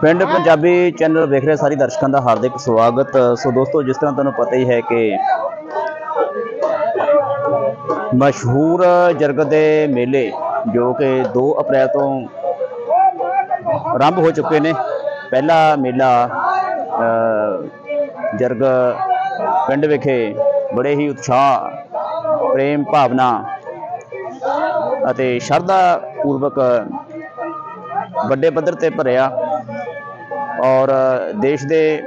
ਪਿੰਡ ਪੰਜਾਬੀ ਚੈਨਲ ਵੇਖ ਰਹੇ ਸਾਰੇ ਦਰਸ਼ਕਾਂ ਦਾ ਹਾਰਦਿਕ ਸਵਾਗਤ। ਸੋ ਦੋਸਤੋ, ਜਿਸ ਤਰ੍ਹਾਂ ਤੁਹਾਨੂੰ ਪਤਾ ਹੀ ਹੈ ਕਿ ਮਸ਼ਹੂਰ ਜਰਗ ਦੇ ਮੇਲੇ ਜੋ ਕਿ 2 ਅਪ੍ਰੈਲ ਤੋਂ ਆਰੰਭ ਹੋ ਚੁੱਕੇ ਨੇ। ਪਹਿਲਾ ਮੇਲਾ ਜਰਗ ਪਿੰਡ ਵਿਖੇ ਬੜੇ ਹੀ ਉਤਸ਼ਾਹ, ਪ੍ਰੇਮ ਭਾਵਨਾ ਅਤੇ ਸ਼ਰਧਾ ਪੂਰਵਕ ਵੱਡੇ ਪੱਧਰ ਤੇ ਭਰਿਆ ਔਰ ਦੇਸ਼ ਦੇ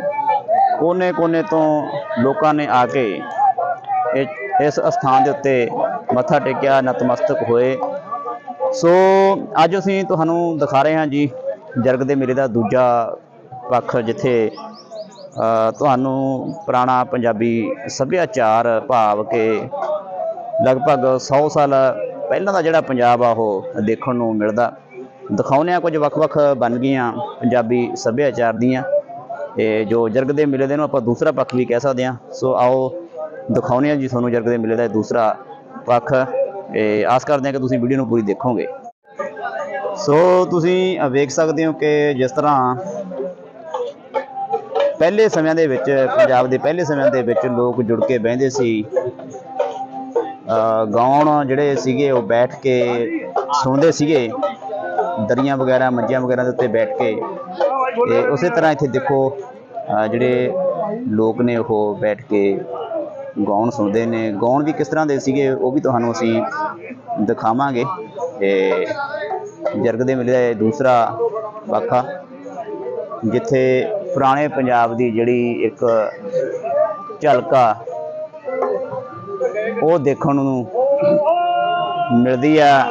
ਕੋਨੇ-ਕੋਨੇ ਤੋਂ ਲੋਕਾਂ ਨੇ ਆ ਕੇ ਇਹ- ਇਸ ਸਥਾਨ ਦੇ ਉੱਤੇ ਮੱਥਾ ਟੇਕਿਆ, ਨਤਮਸਤਕ ਹੋਏ। ਸੋ ਅੱਜ ਅਸੀਂ ਤੁਹਾਨੂੰ ਦਿਖਾ ਰਹੇ ਹਾਂ ਜੀ, ਜਰਗ ਦੇ ਮੇਲੇ ਦਾ ਦੂਜਾ ਪੱਖ, ਜਿੱਥੇ ਤੁਹਾਨੂੰ ਪੁਰਾਣਾ ਪੰਜਾਬੀ ਸੱਭਿਆਚਾਰ ਭਾਵ ਕੇ ਲਗਭਗ 100 ਸਾਲ ਪਹਿਲਾਂ ਦਾ ਜਿਹੜਾ ਪੰਜਾਬ ਆ, ਉਹ ਦੇਖਣ ਨੂੰ ਮਿਲਦਾ। ਦਿਖਾਉਂਦੇ ਆ ਕੁਝ ਵੱਖ-ਵੱਖ ਬਣ ਗਈਆਂ ਪੰਜਾਬੀ ਸੱਭਿਆਚਾਰ ਦੀਆਂ। ਇਹ ਜੋ ਜਰਗ ਦੇ ਮੇਲੇ ਦੇ ਨੂੰ ਆਪਾਂ ਦੂਸਰਾ ਪੱਖ ਵੀ ਕਹਿ ਸਕਦੇ ਹਾਂ। ਸੋ ਆਓ ਦਿਖਾਉਂਦੇ ਆ ਜੀ ਤੁਹਾਨੂੰ ਜਰਗ ਦੇ ਮੇਲੇ ਦਾ ਦੂਸਰਾ ਪੱਖ। ਇਹ ਆਸ ਕਰਦੇ ਹਾਂ ਕਿ ਤੁਸੀਂ ਵੀਡੀਓ ਨੂੰ ਪੂਰੀ ਦੇਖੋਗੇ। ਸੋ ਤੁਸੀਂ ਵੇਖ ਸਕਦੇ ਹੋ ਕਿ ਜਿਸ ਤਰ੍ਹਾਂ ਪਹਿਲੇ ਸਮਿਆਂ ਦੇ ਵਿੱਚ, ਪੰਜਾਬ ਦੇ ਪਹਿਲੇ ਸਮਿਆਂ ਦੇ ਵਿੱਚ ਲੋਕ ਜੁੜ ਕੇ ਬਹਿੰਦੇ ਸੀ। ਗਾਉਣ ਜਿਹੜੇ ਸੀਗੇ, ਉਹ ਬੈਠ ਕੇ ਸੁਣਦੇ ਸੀਗੇ। ਦਰੀਆਂ ਵਗੈਰਾ, ਮੰਜੀਆਂ ਵਗੈਰਾ ਦੇ ਉੱਤੇ ਬੈਠ ਕੇ ਤੇ ਉਸੇ ਤਰ੍ਹਾਂ ਇੱਥੇ ਦੇਖੋ ਜਿਹੜੇ ਲੋਕ ਨੇ ਉਹ ਬੈਠ ਕੇ ਗਾਉਣ ਸੁਣਦੇ ਨੇ। ਗਾਉਣ ਵੀ ਕਿਸ ਤਰ੍ਹਾਂ ਦੇ ਸੀਗੇ, ਉਹ ਵੀ ਤੁਹਾਨੂੰ ਅਸੀਂ ਦਿਖਾਵਾਂਗੇ। ਤੇ ਜਰਗ ਦੇ ਮੇਲੇ ਦਾ ਇਹ ਦੂਸਰਾ ਪੱਖਾ ਜਿੱਥੇ ਪੁਰਾਣੇ ਪੰਜਾਬ ਦੀ ਜਿਹੜੀ ਇੱਕ ਝਲਕਾ, ਉਹ ਦੇਖਣ ਨੂੰ ਮਿਲਦੀ ਆ।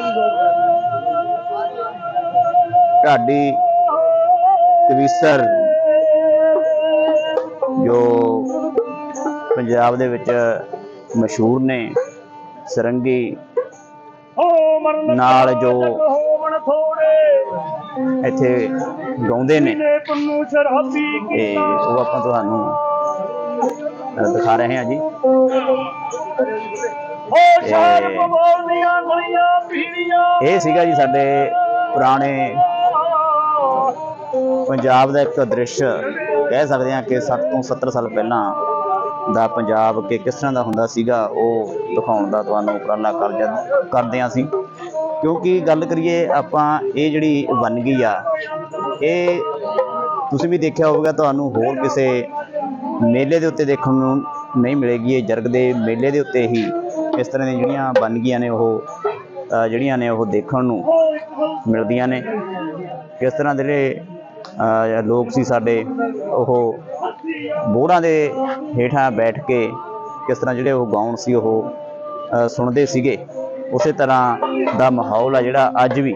ਢਾਡੀ ਕਵੀਸਰ ਜੋ ਪੰਜਾਬ ਦੇ ਵਿੱਚ ਮਸ਼ਹੂਰ ਨੇ, ਸਰੰਗੀ ਨਾਲ ਜੋ ਇੱਥੇ ਗਾਉਂਦੇ ਨੇ, ਤੇ ਉਹ ਆਪਾਂ ਤੁਹਾਨੂੰ ਦਿਖਾ ਰਹੇ ਹਾਂ ਜੀ। ਇਹ ਸੀਗਾ ਜੀ ਸਾਡੇ ਪੁਰਾਣੇ ਪੰਜਾਬ ਦਾ ਇੱਕ ਦ੍ਰਿਸ਼ ਕਹਿ ਸਕਦੇ ਹਾਂ ਕਿ 60 ਤੋਂ 70 ਸਾਲ ਪਹਿਲਾਂ ਦਾ ਪੰਜਾਬ ਕਿ ਕਿਸ ਤਰ੍ਹਾਂ ਦਾ ਹੁੰਦਾ ਸੀਗਾ, ਉਹ ਦਿਖਾਉਣ ਦਾ ਤੁਹਾਨੂੰ ਉਪਰਾਲਾ ਕਰ ਕਰਦੇ ਹਾਂ ਅਸੀਂ। ਕਿਉਂਕਿ ਗੱਲ ਕਰੀਏ ਆਪਾਂ ਇਹ ਜਿਹੜੀ ਵੰਨਗੀ ਆ, ਇਹ ਤੁਸੀਂ ਵੀ ਦੇਖਿਆ ਹੋਵੇਗਾ, ਤੁਹਾਨੂੰ ਹੋਰ ਕਿਸੇ ਮੇਲੇ ਦੇ ਉੱਤੇ ਦੇਖਣ ਨੂੰ ਨਹੀਂ ਮਿਲੇਗੀ, ਇਹ ਜਰਗ ਦੇ ਮੇਲੇ ਦੇ ਉੱਤੇ ਹੀ ਇਸ ਤਰ੍ਹਾਂ ਦੀਆਂ ਜਿਹੜੀਆਂ ਵੰਨਗੀਆਂ ਨੇ, ਉਹ ਜਿਹੜੀਆਂ ਨੇ ਉਹ ਦੇਖਣ ਨੂੰ ਮਿਲਦੀਆਂ ਨੇ। ਕਿਸ ਤਰ੍ਹਾਂ ਦੇ ਲੋਕ ਸੀ ਸਾਡੇ, ਉਹ ਬੋੜਾਂ ਦੇ ਹੇਠਾਂ ਬੈਠ ਕੇ ਕਿਸ ਤਰ੍ਹਾਂ ਜਿਹੜੇ ਉਹ ਗਾਉਣ ਸੀ, ਉਹ ਸੁਣਦੇ ਸੀਗੇ। ਉਸੇ ਤਰ੍ਹਾਂ ਦਾ ਮਾਹੌਲ ਆ ਜਿਹੜਾ ਅੱਜ ਵੀ।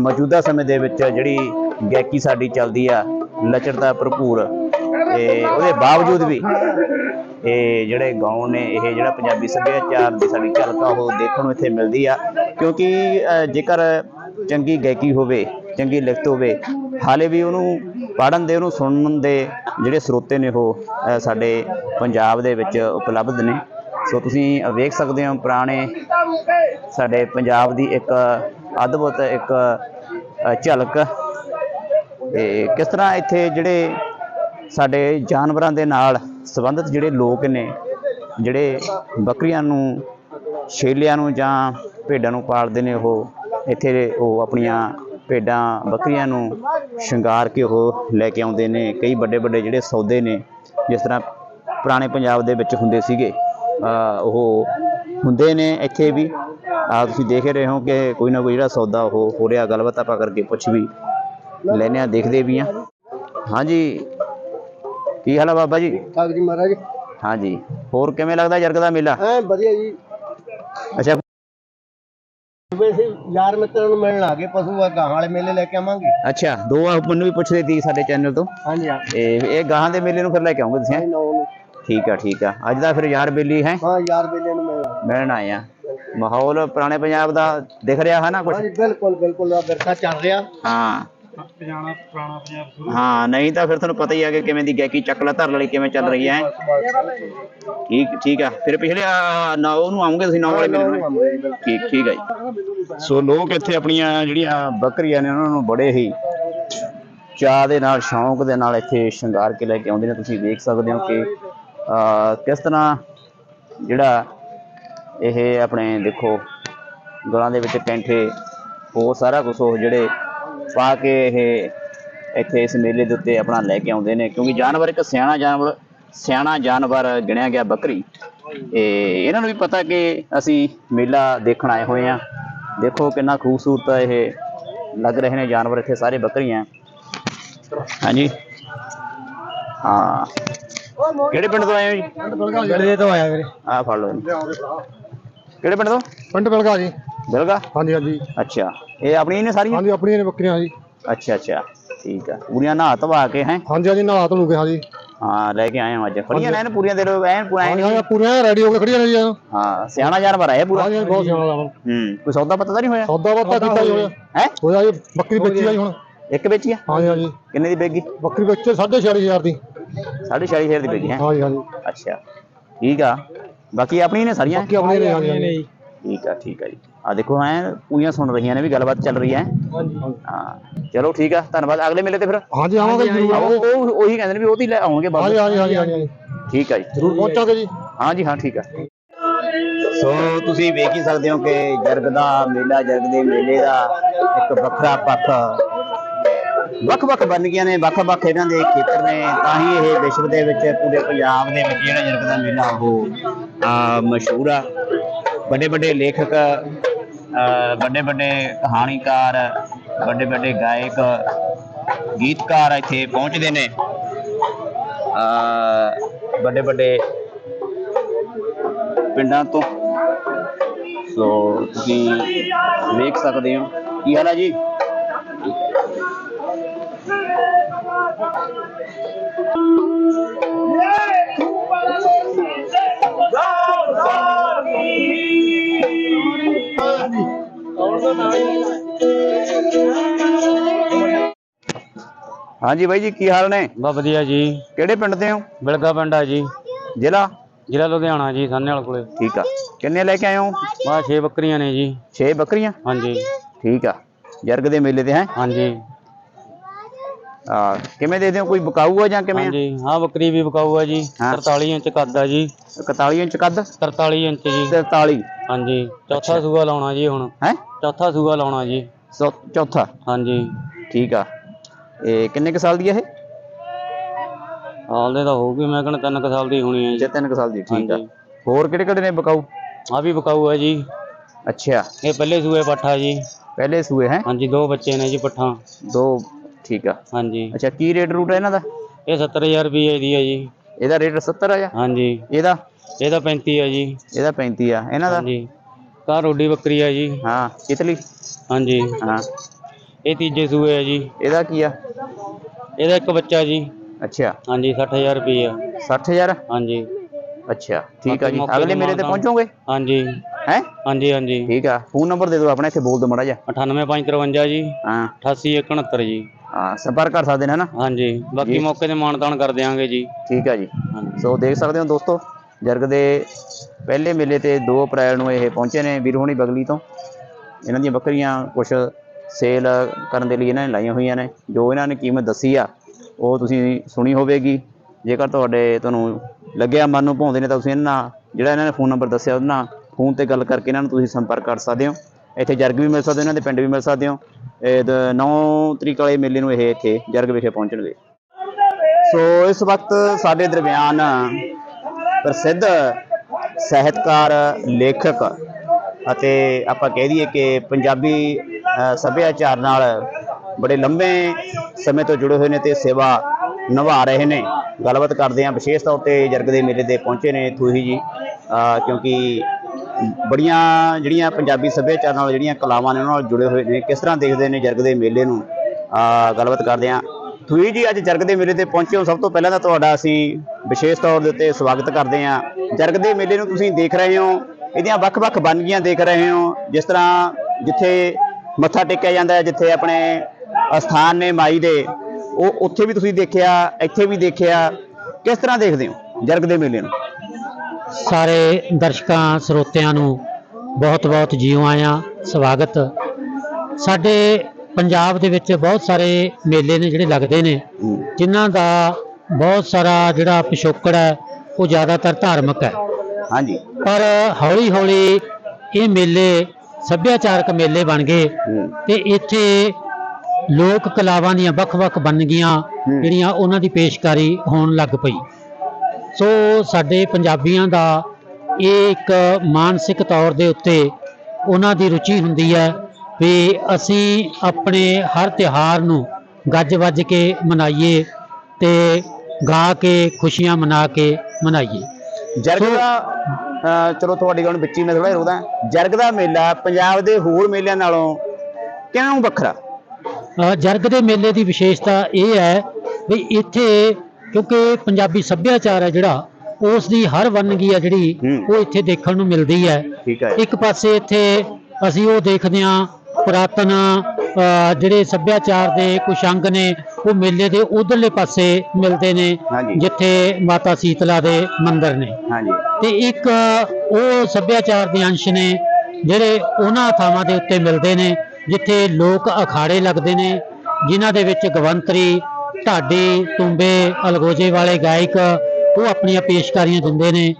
ਮੌਜੂਦਾ ਸਮੇਂ ਦੇ ਵਿੱਚ ਜਿਹੜੀ ਗਾਇਕੀ ਸਾਡੀ ਚੱਲਦੀ ਆ ਲਚਰਤਾ ਭਰਪੂਰ। ਤੇ ਉਹਦੇ ਬਾਵਜੂਦ ਵੀ ਇਹ ਜਿਹੜੇ ਗਾਉਣ ਨੇ, ਇਹ ਜਿਹੜਾ ਪੰਜਾਬੀ ਸੱਭਿਆਚਾਰ ਦੀ ਸਾਡੀ ਝਲਕ ਉਹ ਦੇਖਣ ਨੂੰ ਇੱਥੇ ਮਿਲਦੀ ਆ। ਕਿਉਂਕਿ ਜੇਕਰ ਚੰਗੀ ਗਾਇਕੀ ਹੋਵੇ, ਚੰਗੀ ਲਿਖਤ ਹੋਵੇ ਹਾਲੇ ਵੀ ਉਹਨੂੰ ਪੜ੍ਹਨ ਦੇ, ਉਹਨੂੰ ਸੁਣਨ ਦੇ ਜਿਹੜੇ ਸਰੋਤੇ ਨੇ ਉਹ ਸਾਡੇ ਪੰਜਾਬ ਦੇ ਵਿੱਚ ਉਪਲਬਧ ਨੇ। ਸੋ ਤੁਸੀਂ ਵੇਖ ਸਕਦੇ ਹੋ ਪੁਰਾਣੇ ਸਾਡੇ ਪੰਜਾਬ ਦੀ ਇੱਕ ਅਦਭੁਤ ਇੱਕ ਝਲਕ। ਤੇ ਕਿਸ ਤਰ੍ਹਾਂ ਇੱਥੇ ਜਿਹੜੇ ਸਾਡੇ ਜਾਨਵਰਾਂ ਦੇ ਨਾਲ ਸੰਬੰਧਿਤ ਜਿਹੜੇ ਲੋਕ ਨੇ, ਜਿਹੜੇ ਬੱਕਰੀਆਂ ਨੂੰ, ਛੇਲਿਆਂ ਨੂੰ ਜਾਂ ਭੇਡਾਂ ਨੂੰ ਪਾਲਦੇ ਨੇ ਉਹ, ਇੱਥੇ ਉਹ ਆਪਣੀਆਂ ਭੇਡਾਂ ਬੱਕਰੀਆਂ ਨੂੰ ਸ਼ਿੰਗਾਰ ਕੇ ਉਹ ਲੈ ਕੇ ਆਉਂਦੇ ਨੇ। ਕਈ ਵੱਡੇ ਵੱਡੇ ਜਿਹੜੇ ਸੌਦੇ ਨੇ ਜਿਸ ਤਰ੍ਹਾਂ ਪੁਰਾਣੇ ਪੰਜਾਬ ਦੇ ਵਿੱਚ ਹੁੰਦੇ ਸੀਗੇ ਉਹ ਹੁੰਦੇ ਨੇ ਇੱਥੇ ਵੀ। ਆ ਤੁਸੀਂ ਦੇਖ ਰਹੇ ਹੋ ਕਿ ਕੋਈ ਨਾ ਕੋਈ ਜਿਹੜਾ ਸੌਦਾ ਉਹ ਹੋ ਰਿਹਾ। ਗੱਲਬਾਤ ਆਪਾਂ ਕਰਕੇ ਪੁੱਛ ਵੀ ਲੈਨੇ ਆ ਦੇਖਦੇ ਵੀ ਆ ਹਾਂਜੀ ਕੀ ਹਾਲ ਆ ਬਾਬਾ ਜੀ? ਠਾਕ ਜੀ ਮਹਾਰਾਜ। ਹਾਂਜੀ ਹੋਰ ਕਿਵੇਂ ਲੱਗਦਾ ਜਰਗ ਦਾ ਮੇਲਾ? ਐ ਵਧੀਆ ਜੀ। ਅੱਛਾ ਵੈਸੇ ਯਾਰ ਮਿੱਤਰਾਂ ਨੂੰ ਮਿਲਣ ਆ ਗਏ ਪਸ਼ੂ ਆ ਗਾਂ ਵਾਲੇ ਮੇਲੇ ਲੈ ਕੇ ਆਵਾਂਗੇ। ਅੱਛਾ ਦੋ ਆ ਮੈਨੂੰ ਵੀ ਪੁੱਛਦੇ ਸੀ ਸਾਡੇ ਚੈਨਲ ਤੋਂ। ਹਾਂਜੀ ਹਾਂ। ਇਹ ਇਹ ਗਾਹਾਂ ਦੇ ਮੇਲੇ ਨੂੰ ਫਿਰ ਲੈ ਕੇ ਆਉਂਗੇ ਤੁਸੀਂ ਹੈਂ? ਠੀਕ ਆ ਠੀਕ ਆ। ਅੱਜ ਦਾ ਫਿਰ ਯਾਰ ਬੇਲੀ ਹੈ? ਹਾਂ ਯਾਰ ਮੇਲੇ ਨੂੰ ਮਿਲਣਾ। ਮਿਲਣ ਆਏ ਆ। ਮਾਹੌਲ ਪੁਰਾਣੇ ਪੰਜਾਬ ਦਾ ਦਿਖ ਰਿਹਾ ਹੈ ਨਾ ਕੁਝ ਹਾਂਜੀ ਬਿਲਕੁਲ ਬਿਲਕੁਲ। ਆ ਵਿਰਸਾ ਚੱਲ ਰਿਹਾ। ਹਾਂ। ਪਜਾਣਾ ਪੁਰਾਣਾ ਪੰਜਾਬ ਸ਼ੁਰੂ ਹਾਂ ਨਹੀਂ ਤਾਂ ਫਿਰ ਤੁਹਾਨੂੰ ਪਤਾ ਹੀ ਆ ਕਿ ਕਿਵੇਂ ਦੀ ਗਾਇਕੀ ਚੱਕਲਾ ਧਰ ਵਾਲੀ ਕਿਵੇਂ ਚੱਲ ਰਹੀ ਹੈ। ਠੀਕ ਠੀਕ ਆ। ਫਿਰ ਪਿਛਲੇ ਆ, ਨਾ ਉਹਨੂੰ ਆਉਂਗੇ ਤੁਸੀਂ ਨੌ ਵਾਲੇ ਠੀਕ ਠੀਕ ਆ ਜੀ। ਸੋ ਲੋਕ ਇੱਥੇ ਆਪਣੀਆਂ ਜਿਹੜੀਆਂ ਬੱਕਰੀਆਂ ਨੇ ਉਹਨਾਂ ਨੂੰ ਬੜੇ ਹੀ ਚਾਹ ਦੇ ਨਾਲ ਸ਼ੌਂਕ ਦੇ ਨਾਲ ਇੱਥੇ ਸ਼ਿੰਗਾਰ ਕੇ ਲੈ ਕੇ ਆਉਂਦੇ ਨੇ। ਤੁਸੀਂ ਵੇਖ ਸਕਦੇ ਹੋ ਕਿ ਅਹ, ਕਿਸ ਤਰ੍ਹਾਂ ਜਿਹੜਾ ਇਹ ਆਪਣੇ ਦੇਖੋ ਗਲਾਂ ਦੇ ਵਿੱਚ ਕੈਂਠੇ ਹੋਰ ਸਾਰਾ ਕੁਝ ਉਹ ਜਿਹੜੇ ਪਾ ਕੇ ਇਹ ਇੱਥੇ ਇਸ ਮੇਲੇ ਦੇ ਉੱਤੇ ਆਪਣਾ ਲੈ ਕੇ ਆਉਂਦੇ ਨੇ ਕਿਉਂਕਿ ਜਾਨਵਰ ਇੱਕ ਸਿਆਣਾ ਜਾਨਵਰ ਸਿਆਣਾ ਜਾਨਵਰ ਗਿਣਿਆ ਗਿਆ ਬੱਕਰੀ। ਇਹ ਇਹਨਾਂ ਨੂੰ ਵੀ ਪਤਾ ਕਿ ਅਸੀਂ ਮੇਲਾ ਦੇਖਣ ਆਏ ਹੋਏ ਆ ਦੇਖੋ ਕਿੰਨਾ ਖੂਬਸੂਰਤ ਇਹ ਲੱਗ ਰਹੇ ਨੇ ਜਾਨਵਰ ਇੱਥੇ ਸਾਰੇ ਬੱਕਰੀਆਂ। ਹਾਂਜੀ। ਹਾਂ। ਕਿਹੜੇ ਪਿੰਡ ਤੋਂ ਆਏ ਹੋ ਜੀ? ਗੜੇ ਤੋਂ ਆਇਆ ਵੀਰੇ। ਆਹ ਫੜ ਲਓ ਜੀ। ਕਿਹੜੇ ਪਿੰਡ ਤੋਂ? ਪਿੰਡ ਬਲਗਾ ਜੀ। ਬਿਲਗਾ ਹਾਂਜੀ ਹਾਂਜੀ। ਅੱਛਾ। ਇਹ ਆਪਣੀਆਂ ਹੀ ਨੇ ਸਾਰੀਆਂ? ਹਾਂਜੀ ਆਪਣੀਆਂ ਨੇ ਬੱਕਰੀਆਂ ਜੀ। ਅੱਛਾ ਅੱਛਾ। ਠੀਕ ਆ। ਪੂਰੀਆਂ ਨਹਾ ਧਵਾ ਕੇ ਹੈ? ਹਾਂਜੀ ਹਾਂਜੀ ਨਹਾ ਧੂ ਕੇ ਹਾਂਜੀ। ਹਾਂ ਲੈ ਕੇ ਆਏ ਹਾਂ ਅੱਜ। ਫੜੀਆਂ ਨੇ ਪੂਰੀਆਂ ਦੇ ਲੋ ਐਨ ਪੂਰਾ ਐਨ ਹਾਂਜੀ ਪੂਰੀਆਂ ਰੈਡੀ ਹੋ ਕੇ ਖੜੀਆਂ ਨੇ ਜੀ। ਹਾਂ ਸਿਆਣਾ ਜਾਨਵਰ ਹੈ ਇਹ ਪੂਰਾ? ਹਾਂਜੀ ਬਹੁਤ ਸਿਆਣਾ ਲਾਵਾ ਹੂੰ ਕੋਈ ਸੌਦਾ ਪਤਾ ਤਾਂ ਨਹੀਂ ਹੋਇਆ? ਸੌਦਾ ਬੱਤਾ ਕੀਤਾ ਜੀ ਹੋਇਆ। ਹੈ? ਹੋਇਆ ਜੀ ਬੱਕਰੀ ਵੇਚੀ ਆ ਜੀ ਹੁਣ। ਇੱਕ ਵੇਚੀ ਆ? ਹਾਂਜੀ ਹਾਂਜੀ। ਕਿੰਨੇ ਦੀ ਵੇਚੀ ਬੱਕਰੀ ਵੇਚੇ 4.5000 ਦੀ। 4.5 ਹਜ਼ਾਰ ਦੀ ਵੇਚੀ ਹੈ? ਹਾਂਜੀ ਹਾਂਜੀ। ਅੱਛਾ। ਠੀਕ ਆ। ਬਾਕੀ ਆਪਣੀਆਂ ਨੇ ਸਾਰੀਆਂ? ਬਾਕੀ ਆਪਣੀ ਨੇ ਹਾਂਜੀ ਹਾਂਜੀ। ਠੀਕ ਆ ਠੀਕ ਆ ਜੀ। ਆ ਦੇਖੋ ਐ ਪੂਰੀਆਂ ਸੁਣ ਰਹੀਆਂ ਨੇ ਵੀ ਗੱਲਬਾਤ ਚੱਲ ਰਹੀ ਹੈ ਹਾਂ ਚਲੋ ਠੀਕ ਆ ਧੰਨਵਾਦ। ਅਗਲੇ ਮੇਲੇ ਤੇ ਫਿਰ? ਹਾਂਜੀ ਆਵਾਂਗੇ ਜ਼ਰੂਰ। ਉਹ। ਉਹ ਉਹੀ ਕਹਿੰਦੇ ਨੇ ਵੀ ਉਹ ਤੇ ਲੈ ਆਉਣਗੇ ਬਾਅਦ ਹਾਂਜੀ। ਹਾਂਜੀ ਹਾਂਜੀ ਹਾਂਜੀ। ਠੀਕ ਆ ਜੀ। ਜ਼ਰੂਰ ਪਹੁੰਚਾਂਗੇ ਜੀ। ਹਾਂਜੀ ਹਾਂ ਠੀਕ ਆ। ਸੋ ਤੁਸੀਂ ਵੇਖ ਹੀ ਸਕਦੇ ਹੋ ਕਿ ਜਰਗ ਦਾ ਮੇਲਾ ਜਰਗ ਦੇ ਮੇਲੇ ਦਾ ਇੱਕ ਵੱਖਰਾ ਪੱਖ ਵੱਖ-ਵੱਖ ਬੰਨਗੀਆਂ ਨੇ ਵੱਖ-ਵੱਖ ਇਹਨਾਂ ਦੇ ਖੇਤਰ ਨੇ। ਤਾਂ ਹੀ ਇਹ ਵਿਸ਼ਵ ਦੇ ਵਿੱਚ ਪੂਰੇ ਪੰਜਾਬ ਦੇ ਵਿੱਚ ਜਿਹੜਾ ਜਰਗ ਦਾ ਮੇਲਾ ਉਹ ਆ, ਮਸ਼ਹੂਰ ਆ। ਵੱਡੇ ਵੱਡੇ ਲੇਖਕ ਵੱਡੇ ਵੱਡੇ ਕਹਾਣੀਕਾਰ, ਵੱਡੇ ਵੱਡੇ ਗਾਇਕ, ਗੀਤਕਾਰ ਇੱਥੇ ਪਹੁੰਚਦੇ ਨੇ। ਵੱਡੇ ਵੱਡੇ ਪਿੰਡਾਂ ਤੋਂ। ਸੋ ਤੁਸੀਂ ਵੇਖ ਸਕਦੇ ਹੋ। ਕੀ ਹਾਲ ਹੈ ਜੀ? ਹਾਂਜੀ ਬਾਈ ਜੀ ਕੀ ਹਾਲ ਨੇ? ਬਾ ਵਧੀਆ ਜੀ। ਕਿਹੜੇ ਪਿੰਡ ਦੇ ਹੋ? ਬਿਲਗਾ ਪਿੰਡ ਆ ਜੀ। ਜ਼ਿਲ੍ਹਾ? ਜ਼ਿਲ੍ਹਾ ਲੁਧਿਆਣਾ ਜੀ ਸਾਨੇ ਵਾਲ ਕੋਲੇ। ਠੀਕ ਆ। ਕਿੰਨੇ ਲੈ ਕੇ ਆਏ ਹੋ? ਬਾ 6 ਬੱਕਰੀਆਂ ਨੇ ਜੀ। 6 ਬੱਕਰੀਆਂ? ਹਾਂਜੀ। ਠੀਕ ਆ। ਜਰਗ ਦੇ ਮੇਲੇ ਤੇ ਹੈ? ਹਾਂਜੀ। ਆ ਕਿਵੇਂ ਦੇ ਦਿਓ? ਕੋਈ ਬਕਾਊ ਆ ਜਾਂ ਕਿਵੇਂ? ਆ? ਹਾਂਜੀ ਹਾਂ ਬੱਕਰੀ ਵੀ ਵਿਕਾਊ ਆ ਜੀ। ਹਾਂ। 43 ਇੰਚ ਕੱਦ ਆ ਜੀ। 41 ਇੰਚ ਕੱਦ? 43 ਇੰਚ ਜੀ। 43 ਹਾਂਜੀ ਚੌਥਾ ਸੂਆ ਲਾਉਣਾ ਜੀ ਹੁਣ। ਹੈ? ਚੌਥਾ ਸੂਆ ਲਾਉਣਾ ਜੀ। ਚੌਥਾ? ਹਾਂਜੀ। ਠੀਕ ਆ। ਇਹ ਕਿੰਨੇ ਕੁ ਸਾਲ ਦੀ ਆ ਇਹ? ਹਾਲ ਦੇ ਤਾਂ ਹੋਊਗੀ ਮੈਂ ਕਹਿੰਦਾ ਤਿੰਨ ਕੁ ਸਾਲ ਦੀ ਹੋਣੀ ਹੈ ਜੀ। ਜੇ ਤਿੰਨ ਕੁ ਸਾਲ ਦੀ ਠੀਕ ਆ। ਹਾਂਜੀ। ਹੋਰ ਕਿਹੜੇ ਕਿਹੜੇ ਨੇ ਬਕਾਊ ਆ ਵੀ ਵਿਕਾਊ ਹੈ ਜੀ। ਅੱਛਾ। ਇਹ ਪਹਿਲੇ ਸੂਏ ਪੱਠਾ ਜੀ। ਪਹਿਲੇ ਸੂਏ ਹੈ? ਹਾਂਜੀ ਦੋ ਬੱਚੇ ਨੇ ਜੀ ਪੱਠਾਂ। ਦੋ ਠੀਕ ਆ। ਹਾਂਜੀ। ਅੱਛਾ ਕੀ ਰੇਟ ਰੂਟ ਹੈ ਇਹਨਾਂ ਦਾ? ਇਹ 70000 ਰੁਪਏ ਦੀ ਹੈ ਜੀ। ਇਹਦਾ ਰੇਟ 70 ਆ ਜਾਂ? ਹਾਂਜੀ। ਇਹਦਾ? ਇਹਦਾ 35 ਹੈ ਜੀ। ਇਹਦਾ 35 ਆ। ਇਹਨਾਂ ਦਾ? ਹਾਂਜੀ। ਕਾ ਰੋਡੀ ਬੱਕਰੀ ਹੈ ਜੀ। ਹਾਂ ਕਿਤਲੀ? ਹਾਂਜੀ। ਹਾਂ। ਇਹ ਤੀਜੇ ਸੂਏ ਹੈ ਜੀ। ਇਹਦਾ ਕੀ ਆ? ਇਹਦਾ ਇੱਕ ਬੱਚਾ ਜੀ। ਅੱਛਾ। ਹਾਂਜੀ 60000 ਰੁਪਏ 60000 ਹਾਂਜੀ। ਅੱਛਾ ਠੀਕ ਆ ਜੀ। ਅਗਲੇ ਤੇ ਮੇਰੇ ਤੇ। ਪਹੁੰਚੋਗੇ? ਹਾਂਜੀ। ਹੈ? ਹਾਂਜੀ ਹਾਂਜੀ। ਠੀਕ ਆ। ਫੋਨ ਨੰਬਰ ਦੇ ਦਿਓ ਆਪਣਾ ਇੱਥੇ ਬੋਲ ਦਿਓ ਮੜਾ ਜਾ 98553 ਜੀ। ਹਾਂ। 8869 ਜੀ। ਹਾਂ ਸੰਪਰਕ ਕਰ ਸਕਦੇ ਨੇ ਨਾ ਹਾਂਜੀ ਬਾਕੀ ਜੀ। ਮੌਕੇ ਤੇ ਮਾਨਤਾਨ ਕਰ ਦਿਆਂਗੇ ਜੀ। ਠੀਕ ਆ ਜੀ। ਹਾਂਜੀ। ਸੋ ਦੇਖ ਸਕਦੇ ਹੋ ਦੋਸਤੋ ਜਰਗ ਦੇ ਪਹਿਲੇ ਮੇਲੇ ਤੇ 2 ਅਪ੍ਰੈਲ ਨੂੰ ਇਹ ਪਹੁੰਚੇ ਨੇ ਵੀਰ ਹੋਣੀ ਬਗਲੀ ਤੋਂ। ਇਹਨਾਂ ਦੀਆਂ ਬੱਕਰੀਆਂ ਕੁਝ ਸੇਲ ਕਰਨ ਦੇ ਲਈ ਇਹਨਾਂ ਨੇ ਲਾਈਆਂ ਹੋਈਆਂ ਨੇ। ਜੋ ਇਹਨਾਂ ਨੇ ਕੀਮਤ ਦੱਸੀ ਆ ਉਹ ਤੁਸੀਂ ਸੁਣੀ ਹੋਵੇਗੀ। ਜੇਕਰ ਤੁਹਾਡੇ ਤੁਹਾਨੂੰ ਲੱਗਿਆ ਮਨ ਨੂੰ ਭਾਉਂਦੇ ਨੇ ਤਾਂ ਤੁਸੀਂ ਇਹਨਾਂ ਨਾਲ ਜਿਹੜਾ ਇਹਨਾਂ ਨੇ ਫੋਨ ਨੰਬਰ ਦੱਸਿਆ ਉਹਦੇ ਨਾਲ ਫੋਨ ਤੇ ਗੱਲ ਕਰਕੇ ਇਹਨਾਂ ਨੂੰ ਤੁਸੀਂ ਸੰਪਰਕ ਕਰ ਸਕਦੇ ਹੋ। ਇੱਥੇ ਜਰਗ ਵੀ ਮਿਲ ਸਕਦੇ ਹੋ ਇਹਨਾਂ ਦੇ ਪਿੰਡ ਵੀ ਮਿਲ ਸਕਦੇ ਹੋ। ਇਹ 9 ਤਰੀਕ ਵਾਲੇ ਮੇਲੇ ਨੂੰ ਇਹ ਇੱਥੇ ਜਰਗ ਵਿਖੇ ਪਹੁੰਚਣਗੇ ਸੋ ਇਸ ਵਕਤ ਸਾਡੇ ਦਰਮਿਆਨ ਪ੍ਰਸਿੱਧ ਸਾਹਿਤਕਾਰ, ਲੇਖਕ ਅਤੇ ਆਪਾਂ ਕਹਿ ਦਈਏ ਕਿ ਪੰਜਾਬੀ ਸੱਭਿਆਚਾਰ ਨਾਲ ਬੜੇ ਲੰਬੇ ਸਮੇਂ ਤੋਂ ਜੁੜੇ ਹੋਏ ਨੇ ਤੇ ਸੇਵਾ ਨਿਭਾ ਰਹੇ ਨੇ। ਗੱਲਬਾਤ ਕਰਦੇ ਹਾਂ। ਵਿਸ਼ੇਸ਼ ਤੌਰ ਤੇ ਜਰਗ ਦੇ ਮੇਲੇ ਤੇ ਪਹੁੰਚੇ ਨੇ ਥੂਹੀ ਜੀ ਕਿਉਂਕਿ ਬੜੀਆਂ ਜਿਹੜੀਆਂ ਪੰਜਾਬੀ ਸੱਭਿਆਚਾਰ ਨਾਲ ਜਿਹੜੀਆਂ ਕਲਾਵਾਂ ਨੇ ਉਹਨਾਂ ਨਾਲ ਜੁੜੇ ਹੋਏ ਨੇ, ਕਿਸ ਤਰ੍ਹਾਂ ਦੇਖਦੇ ਨੇ ਜਰਗ ਦੇ ਮੇਲੇ ਨੂੰ? ਗੱਲਬਾਤ ਕਰਦੇ ਹਾਂ। ਥੂਈ ਜੀ, ਅੱਜ ਜਰਗ ਦੇ ਮੇਲੇ ਤੇ ਪਹੁੰਚੇ ਹੋ। ਸਭ ਤੋਂ ਪਹਿਲਾਂ ਤਾਂ ਤੁਹਾਡਾ ਅਸੀਂ ਵਿਸ਼ੇਸ਼ ਤੌਰ ਦੇ ਉੱਤੇ ਸਵਾਗਤ ਕਰਦੇ ਹਾਂ। ਜਰਗ ਦੇ ਮੇਲੇ ਨੂੰ ਤੁਸੀਂ ਦੇਖ ਰਹੇ ਹੋ। ਇਹਦੀਆਂ ਵੱਖ-ਵੱਖ ਵੰਨਗੀਆਂ ਦੇਖ ਰਹੇ ਹੋ। ਜਿਸ ਤਰ੍ਹਾਂ ਜਿੱਥੇ ਮੱਥਾ ਟੇਕਿਆ ਜਾਂਦਾ ਹੈ, ਜਿੱਥੇ ਆਪਣੇ ਅਸਥਾਨ ਨੇ ਮਾਈ ਦੇ, ਉਹ ਉੱਥੇ ਵੀ ਤੁਸੀਂ ਦੇਖਿਆ, ਇੱਥੇ ਵੀ ਦੇਖਿਆ। ਕਿਸ ਤਰ੍ਹਾਂ ਦੇਖਦੇ ਹੋ ਜਰਗ ਦੇ ਮੇਲੇ ਨੂੰ? ਸਾਰੇ ਦਰਸ਼ਕਾਂ ਸਰੋਤਿਆਂ ਨੂੰ ਬਹੁਤ-ਬਹੁਤ ਜੀਓ ਆਇਆਂ। ਸਵਾਗਤ। ਸਾਡੇ ਪੰਜਾਬ ਦੇ ਵਿੱਚ ਬਹੁਤ ਸਾਰੇ ਮੇਲੇ ਨੇ ਜਿਹੜੇ ਲੱਗਦੇ ਨੇ ਜਿਨ੍ਹਾਂ ਦਾ ਬਹੁਤ ਸਾਰਾ ਜਿਹੜਾ ਪਿਛੋਕੜ ਹੈ ਉਹ ਜ਼ਿਆਦਾਤਰ ਧਾਰਮਿਕ ਹੈ। ਹਾਂਜੀ। ਪਰ ਹੌਲੀ-ਹੌਲੀ ਇਹ ਮੇਲੇ ਸੱਭਿਆਚਾਰਕ ਮੇਲੇ ਬਣ ਗਏ ਤੇ ਇੱਥੇ ਲੋਕ ਕਲਾਵਾਂ ਦੀਆਂ ਵੱਖ-ਵੱਖ ਵੰਨਗੀਆਂ ਹੂੰ। ਜਿਹੜੀਆਂ ਉਹਨਾਂ ਦੀ ਪੇਸ਼ਕਾਰੀ ਹੋਣ ਲੱਗ ਪਈ। ਸੋ ਸਾਡੇ ਪੰਜਾਬੀਆਂ ਦਾ ਇਹ ਇੱਕ ਮਾਨਸਿਕ ਤੌਰ ਦੇ ਉੱਤੇ ਉਹਨਾਂ ਦੀ ਰੁਚੀ ਹੁੰਦੀ ਹੈ ਵੀ ਅਸੀਂ ਆਪਣੇ ਹਰ ਤਿਉਹਾਰ ਨੂੰ ਗੱਜ-ਵੱਜ ਕੇ ਮਨਾਈਏ ਤੇ ਗਾ ਕੇ ਖੁਸ਼ੀਆਂ ਮਨਾ ਕੇ ਮਨਾਈਏ। ਜਰਗ ਦਾ ਚਲੋ ਤੁਹਾਡੀ ਗੱਲ ਵਿੱਚ ਹੀ ਮੈਂ ਥੋੜਾ ਰੋਦਾ ਜਰਗ ਦਾ ਮੇਲਾ ਪੰਜਾਬ ਦੇ ਹੋਰ ਮੇਲਿਆਂ ਨਾਲੋਂ ਕਿਉਂ ਵੱਖਰਾ? ਜਰਗ ਦੇ ਮੇਲੇ ਦੀ ਵਿਸ਼ੇਸ਼ਤਾ ਇਹ ਹੈ ਵੀ ਇੱਥੇ ਕਿਉਂਕਿ ਪੰਜਾਬੀ ਸੱਭਿਆਚਾਰ ਹੈ ਜਿਹੜਾ ਉਸ ਦੀ ਹਰ ਵੰਨਗੀ ਹੈ ਜਿਹੜੀ। ਉਹ ਇੱਥੇ ਦੇਖਣ ਨੂੰ ਮਿਲਦੀ ਹੈ ਇੱਕ ਪਾਸੇ ਇੱਥੇ ਅਸੀਂ ਉਹ ਦੇਖਦੇ ਹਾਂ ਪੁਰਾਤਨ ਜਿਹੜੇ ਸੱਭਿਆਚਾਰ ਦੇ ਕੁਝ ਅੰਗ ਨੇ ਉਹ ਮੇਲੇ ਦੇ ਉਧਰਲੇ ਪਾਸੇ ਮਿਲਦੇ ਨੇ। ਜਿੱਥੇ ਮਾਤਾ ਸੀਤਲਾ ਦੇ ਮੰਦਿਰ ਨੇ ਤੇ ਇੱਕ ਉਹ ਸੱਭਿਆਚਾਰ ਦੇ ਅੰਸ਼ ਨੇ ਜਿਹੜੇ ਉਹਨਾਂ ਥਾਵਾਂ ਦੇ ਉੱਤੇ ਮਿਲਦੇ ਨੇ ਜਿੱਥੇ ਲੋਕ ਅਖਾੜੇ ਲੱਗਦੇ ਨੇ ਜਿਨ੍ਹਾਂ ਦੇ ਵਿੱਚ ਗਵੰਤਰੀ ਢਾਡੀ ਤੁੰਬੇ ਅਲਗੋਜੇ ਵਾਲੇ ਗਾਇਕ ਉਹ ਆਪਣੀਆਂ ਪੇਸ਼ਕਾਰੀਆਂ ਦਿੰਦੇ ਨੇ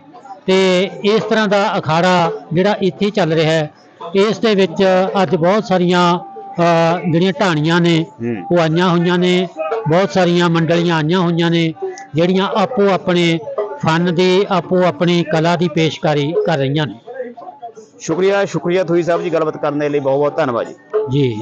ਤੇ ਇਸ ਤਰ੍ਹਾਂ ਦਾ ਅਖਾੜਾ ਜਿਹੜਾ ਇੱਥੇ ਚੱਲ ਰਿਹਾ ਹੈ ਇਸ ਦੇ ਵਿੱਚ ਅੱਜ ਬਹੁਤ ਸਾਰੀਆਂ ਜਿਹੜੀਆਂ ਢਾਣੀਆਂ ਨੇ ਉਹ ਆਈਆਂ ਹੋਈਆਂ ਨੇ ਬਹੁਤ ਸਾਰੀਆਂ ਮੰਡਲੀਆਂ ਆਈਆਂ ਹੋਈਆਂ ਨੇ ਜਿਹੜੀਆਂ ਆਪੋ ਆਪਣੇ ਫਨ ਦੀ ਆਪੋ ਆਪਣੀ ਕਲਾ ਦੀ ਪੇਸ਼ਕਾਰੀ ਕਰ ਰਹੀਆਂ ਨੇ। ਸ਼ੁਕਰੀਆ ਸ਼ੁਕਰੀਆ ਤੁਸੀਂ ਸਾਹਿਬ ਜੀ ਗੱਲਬਾਤ ਕਰਨ ਦੇ ਲਈ ਬਹੁਤ ਬਹੁਤ ਧੰਨਵਾਦ ਜੀ। ਜੀ।